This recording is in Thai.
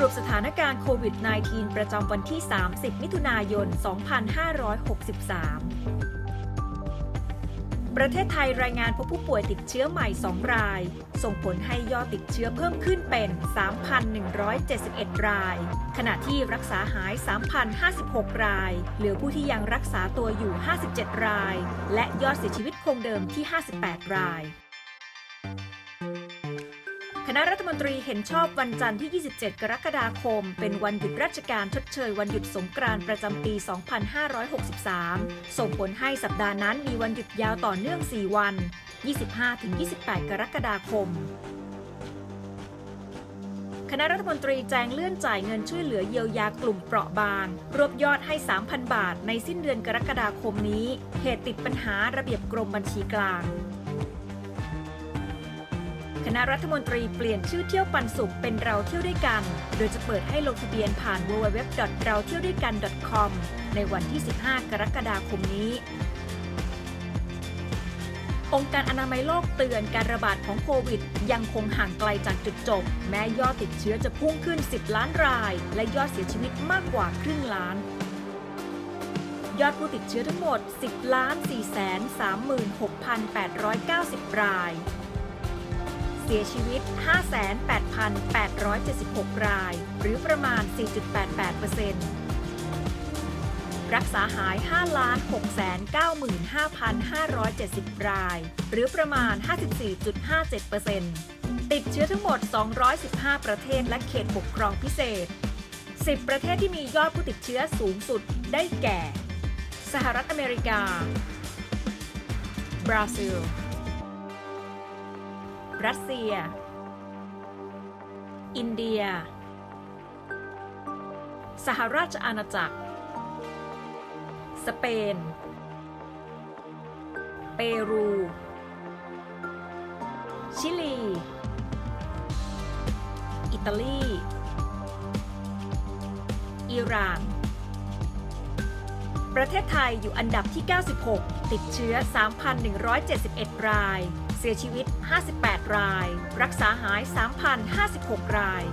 รุปสถานการณ์โควิด -19 ประจำวันที่ 30 มิถุนายน 2563 ประเทศไทยรายงานพบผู้ป่วยติดเชื้อใหม่ 2 ราย ส่งผลให้ยอดติดเชื้อเพิ่มขึ้นเป็น 3,171 ราย ขณะที่รักษาหาย 3,056 ราย เหลือผู้ที่ยังรักษาตัวอยู่ 57 ราย และยอดเสียชีวิตคงเดิมที่ 58 ราย คณะรัฐมนตรีเห็นชอบวันจันทร์ที่ 27 กรกฎาคม เป็นวันหยุดราชการชดเชยวันหยุดสงกรานต์ประจำปี 2563 ส่งผลให้สัปดาห์นั้นมีวันหยุดยาวต่อเนื่อง 4 วัน 25-28 กรกฎาคมคณะรัฐมนตรีแจงเลื่อนจ่ายเงินช่วยเหลือเยียวยากลุ่มเปราะบาง รวบยอดให้ 3,000 บาทในสิ้นเดือนกรกฎาคมนี้เหตุติดปัญหาระเบียบกรมบัญชีกลาง คณะรัฐมนตรีเปลี่ยนชื่อเที่ยวปันสุขเป็นเราเที่ยวด้วยกัน โดยจะเปิดให้ลงทะเบียนผ่าน www. เราเที่ยวด้วยกัน .com ในวันที่ 15 กรกฎาคมนี้ องค์การอนามัยโลกเตือนการระบาดของโควิด ยังคงห่างไกลจากจุดจบ แม้ยอดติดเชื้อจะพุ่งขึ้น 10 ล้านราย และยอดเสียชีวิตมากกว่าครึ่งล้านยอดผู้ติดเชื้อทั้งหมด 10ล้าน4 3 6 8 9 0 ราย เสียชีวิต 58,876 ราย หรือประมาณ 4.88%รักษาหาย 5,695,570 ราย หรือประมาณ 54.57%ติดเชื้อทั้งหมด 215 ประเทศและเขตปกครองพิเศษ 10 ประเทศที่มียอดผู้ติดเชื้อสูงสุดได้แก่ สหรัฐอเมริกา บราซิล รัสเซีย อินเดีย สหราชอาณาจักร สเปน เปรู ชิลี อิตาลี อิหร่าน ประเทศไทยอยู่อันดับที่ 96 ติดเชื้อ 3,171 ราย เสียชีวิต 58 ราย รักษาหาย 3,056 ราย